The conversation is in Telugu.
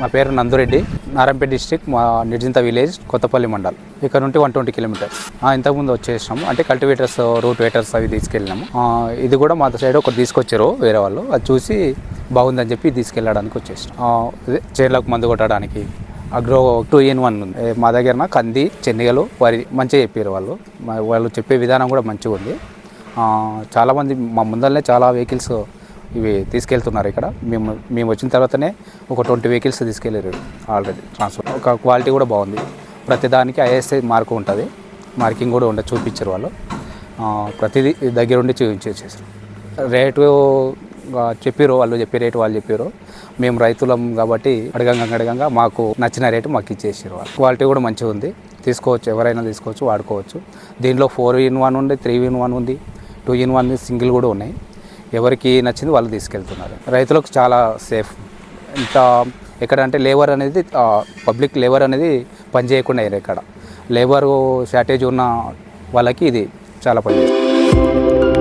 మా పేరు నందురెడ్డి. నారాయణపేట డిస్టిక్ మా నిర్జింత విలేజ్ కొత్తపల్లి మండల్. ఇక్కడ నుండి వన్ ట్వంటీ కిలోమీటర్స్ ఇంతకుముందు వచ్చేసినాము. అంటే కల్టివేటర్స్ రూట్ వేటర్స్ అవి తీసుకెళ్ళినాము. ఇది కూడా మా సైడ్ ఒకటి తీసుకొచ్చారు వేరే వాళ్ళు. అది చూసి బాగుందని చెప్పి తీసుకెళ్ళడానికి వచ్చేసినాం. ఆ, చేర్లకు మందు కొట్టడానికి. అగ్రో టూ ఇన్ వన్ ఉంది. మా దగ్గర కంది చెన్నిగలు వరి మంచిగా చెప్పారు వాళ్ళు. వాళ్ళు చెప్పే విధానం కూడా మంచిగా ఉంది. చాలామంది మా ముందరనే చాలా వెహికల్స్ ఇవి తీసుకెళ్తున్నారు ఇక్కడ. మేము మేము వచ్చిన తర్వాతనే ఒక ట్వంటీ వెహికల్స్ తీసుకెళ్ళారు ఆల్రెడీ ట్రాన్స్ఫర్ ఒక క్వాలిటీ కూడా బాగుంది. ప్రతి దానికి ఐఎస్ఐ మార్క్ ఉంటుంది. మార్కింగ్ కూడా ఉండదు చూపించారు వాళ్ళు. ప్రతిదీ దగ్గరుండి చూపించేసారు రేటు చెప్పారు వాళ్ళు చెప్పే రేటు వాళ్ళు చెప్పారు మేము రైతులం కాబట్టి అడగంగా అడగంగా మాకు నచ్చిన రేటు మాకు ఇచ్చేసారు వాళ్ళు. క్వాలిటీ కూడా మంచిగా ఉంది. తీసుకోవచ్చు ఎవరైనా తీసుకోవచ్చు వాడుకోవచ్చు. దీనిలో ఫోర్ ఇన్ వన్ ఉంది త్రీ ఇన్ వన్ ఉంది టూ ఇన్ వన్ సింగిల్ కూడా ఉన్నాయి. ఎవరికి నచ్చింది వాళ్ళు తీసుకెళ్తున్నారు. రైతులకు చాలా సేఫ్. ఇంత ఎక్కడంటే లేబర్ అనేది పబ్లిక్ లేబర్ అనేది పని చేయకుండా అయ్యారు ఇక్కడ లేబర్ షార్టేజ్ ఉన్న వాళ్ళకి ఇది చాలా పని చేస్తుంది.